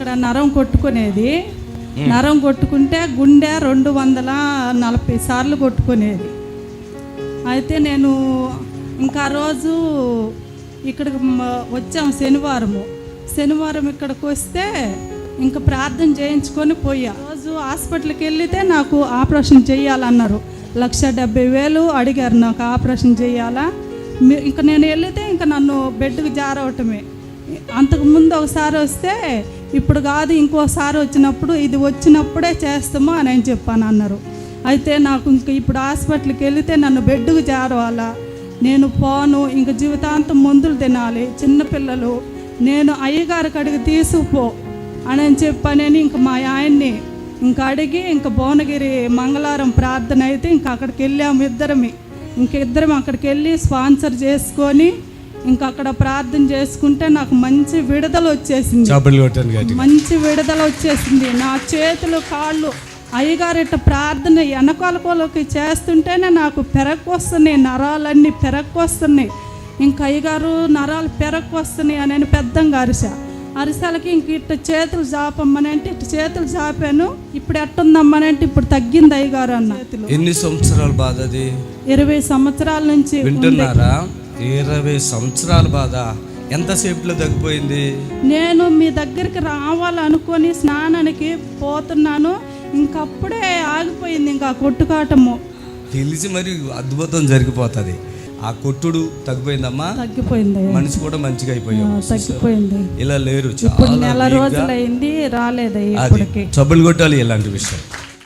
ఇక్కడ నరం కొట్టుకునేది. నరం కొట్టుకుంటే గుండె రెండు వందల నలభై సార్లు కొట్టుకునేది. అయితే నేను ఇంకా రోజు ఇక్కడికి వచ్చాం శనివారము. శనివారం ఇక్కడికి వస్తే ఇంకా ప్రార్థన చేయించుకొని పోయా. రోజు హాస్పిటల్కి వెళ్తే నాకు ఆపరేషన్ చేయాలన్నారు. లక్ష డెబ్బై వేలు అడిగారు నాకు ఆపరేషన్ చేయాలా. ఇంకా నేను వెళితే ఇంకా నన్ను బెడ్కి జారవటమే. అంతకు ముందు ఒకసారి వస్తే ఇప్పుడు కాదు ఇంకోసారి వచ్చినప్పుడు ఇది వచ్చినప్పుడే చేస్తాము అని అని చెప్పాను అన్నారు. అయితే నాకు ఇంక ఇప్పుడు హాస్పిటల్కి వెళితే నన్ను బెడ్కు చేరవాలా? నేను పోను ఇంక జీవితాంతం మందులు తినాలి చిన్నపిల్లలు నేను అయ్యగారికి అడిగి తీసుకుపో అని అని చెప్పానని ఇంక మా ఆయన్ని ఇంక అడిగి ఇంక భువనగిరి మంగళవారం ప్రార్థన అయితే ఇంక అక్కడికి వెళ్ళాము ఇద్దరమే. ఇంక ఇద్దరం అక్కడికి వెళ్ళి స్పాన్సర్ చేసుకొని ఇంక అక్కడ ప్రార్థన చేసుకుంటే నాకు మంచి విడుదల వచ్చేసింది. మంచి విడుదల వచ్చేసింది. నా చేతులు కాళ్ళు అయ్యగారు ఇట్ట ప్రార్థన వెనకాలకోలకి చేస్తుంటేనే నాకు పెరక్కు వస్తున్నాయి నరాలన్నీ పెరక్కు వస్తున్నాయి ఇంకా అయ్యగారు నరాలు పెరక్కు వస్తున్నాయి అని పెద్దంగా అరిస అరిసలకి ఇంక ఇట్ట చేతులు చాపమ్మని అంటే ఇట్ట చేతులు చాపాను ఇప్పుడు ఎట్టుందమ్మని అంటే ఇప్పుడు తగ్గింది అయ్యగారు అన్న. ఎన్ని సంవత్సరాల బాధ అది ఇరవై సంవత్సరాల నుంచి వింటున్నారా? ఇరవై సంవత్సరాల బాధ. ఎంతసేపులో తగ్గిపోయింది? నేను మీ దగ్గరికి రావాలనుకొని స్నానానికి పోతున్నాను. ఇంకప్పుడే ఆగిపోయింది ఇంకా కొట్టుకాటము. తెలిసి మరి అద్భుతం జరిగిపోతుంది. ఆ కొట్టుడు తగ్గిపోయిందమ్మా? తగ్గిపోయింది. మనిషి కూడా మంచిగా అయిపోయావు తగ్గిపోయింది. ఇలా లేరు. నెల. రోజులైంది రాలేదు చబ్బులు కొట్టాలి ఇలాంటి విషయం.